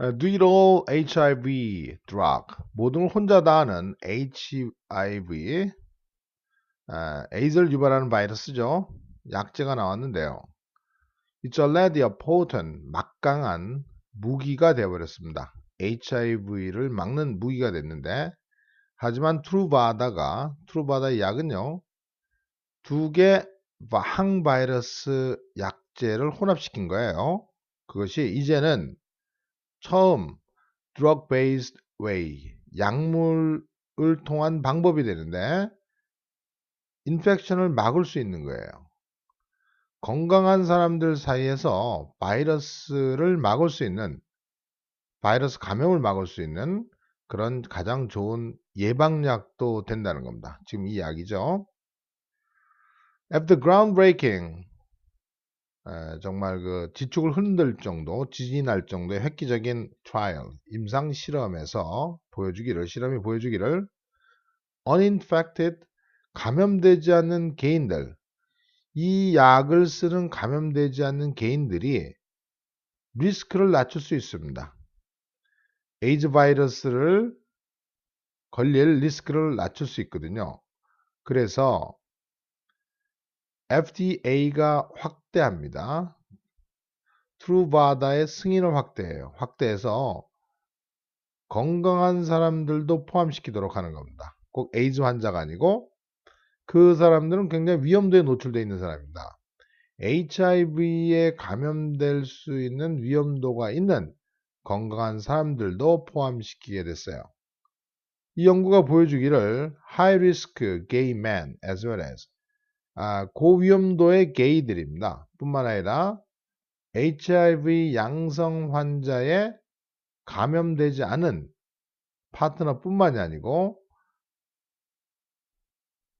어, it all HIV drug. 모든 걸 혼자 다 하는 HIV, 아, 에이즈를 유발하는 바이러스죠. 약제가 나왔는데요. It's already a potent, 막강한 무기가 되어버렸습니다. HIV를 막는 무기가 됐는데, 하지만 트루바다가, 트루바다의 약은요, 두 개 항바이러스 약제를 혼합시킨 거예요. 그것이 이제는 처음 drug-based way, 약물을 통한 방법이 되는데 인펙션을 막을 수 있는 거예요. 건강한 사람들 사이에서 바이러스를 막을 수 있는 바이러스 감염을 막을 수 있는 그런 가장 좋은 예방약도 된다는 겁니다. 지금 이 약이죠. After groundbreaking 에, 정말 그 지축을 흔들 정도, 지진이 날 정도의 획기적인 트라이얼, 임상 실험에서 보여주기를, 실험이 보여주기를 uninfected, 감염되지 않는 개인들, 이 약을 쓰는 감염되지 않는 개인들이 리스크를 낮출 수 있습니다. 에이즈 바이러스를 걸릴 리스크를 낮출 수 있거든요. 그래서 FDA가 확대합니다. 트루바다의 승인을 확대해요. 확대해서 건강한 사람들도 포함시키도록 하는 겁니다. 꼭 에이즈 환자가 아니고 그 사람들은 굉장히 위험도에 노출되어 있는 사람입니다. HIV에 감염될 수 있는 위험도가 있는 건강한 사람들도 포함시키게 됐어요. 이 연구가 보여주기를 high risk gay men as well as 아, 고위험도의 게이들입니다. 뿐만 아니라 HIV 양성 환자에 감염되지 않은 파트너뿐만이 아니고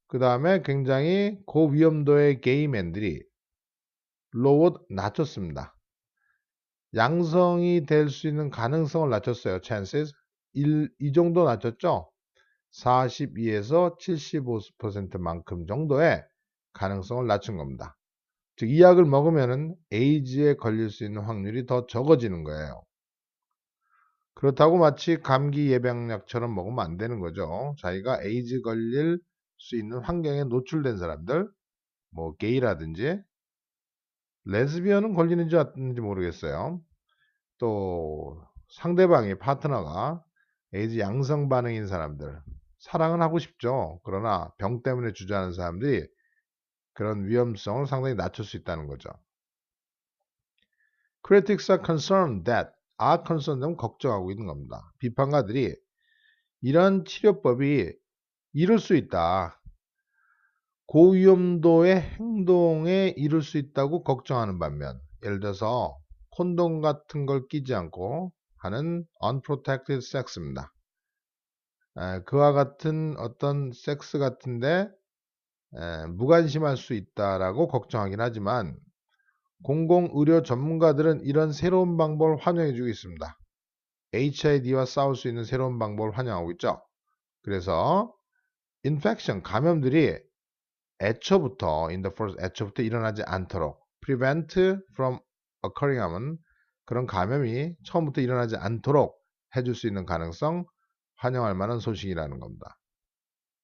그 다음에 굉장히 고위험도의 게이맨들이 로우 낮췄습니다. 양성이 될 수 있는 가능성을 낮췄어요. chances 1, 이 정도 낮췄죠. 42에서 75%만큼 정도의 가능성을 낮춘 겁니다. 즉, 이 약을 먹으면 에이즈에 걸릴 수 있는 확률이 더 적어지는 거예요. 그렇다고 마치 감기 예방약처럼 먹으면 안 되는 거죠. 자기가 에이즈 걸릴 수 있는 환경에 노출된 사람들, 뭐 게이라든지 레즈비언은 걸리는지 어는지 모르겠어요. 또 상대방이 파트너가 에이즈 양성 반응인 사람들 사랑은 하고 싶죠. 그러나 병 때문에 주저하는 사람들이 그런 위험성을 상당히 낮출 수 있다는 거죠. Critics are concerned that are concerned 하면 걱정하고 있는 겁니다. 비판가들이 이런 치료법이 이룰 수 있다. 고위험도의 행동에 이룰 수 있다고 걱정하는 반면 예를 들어서 콘돔 같은 걸 끼지 않고 하는 unprotected sex입니다. 그와 같은 어떤 섹스 같은데 에, 무관심할 수 있다라고 걱정하긴 하지만 공공의료 전문가들은 이런 새로운 방법을 환영해주고 있습니다. HID와 싸울 수 있는 새로운 방법을 환영하고 있죠. 그래서 infection 감염들이 애초부터 in the first 애초부터 일어나지 않도록 prevent from occurring 하면 그런 감염이 처음부터 일어나지 않도록 해줄 수 있는 가능성 환영할 만한 소식이라는 겁니다.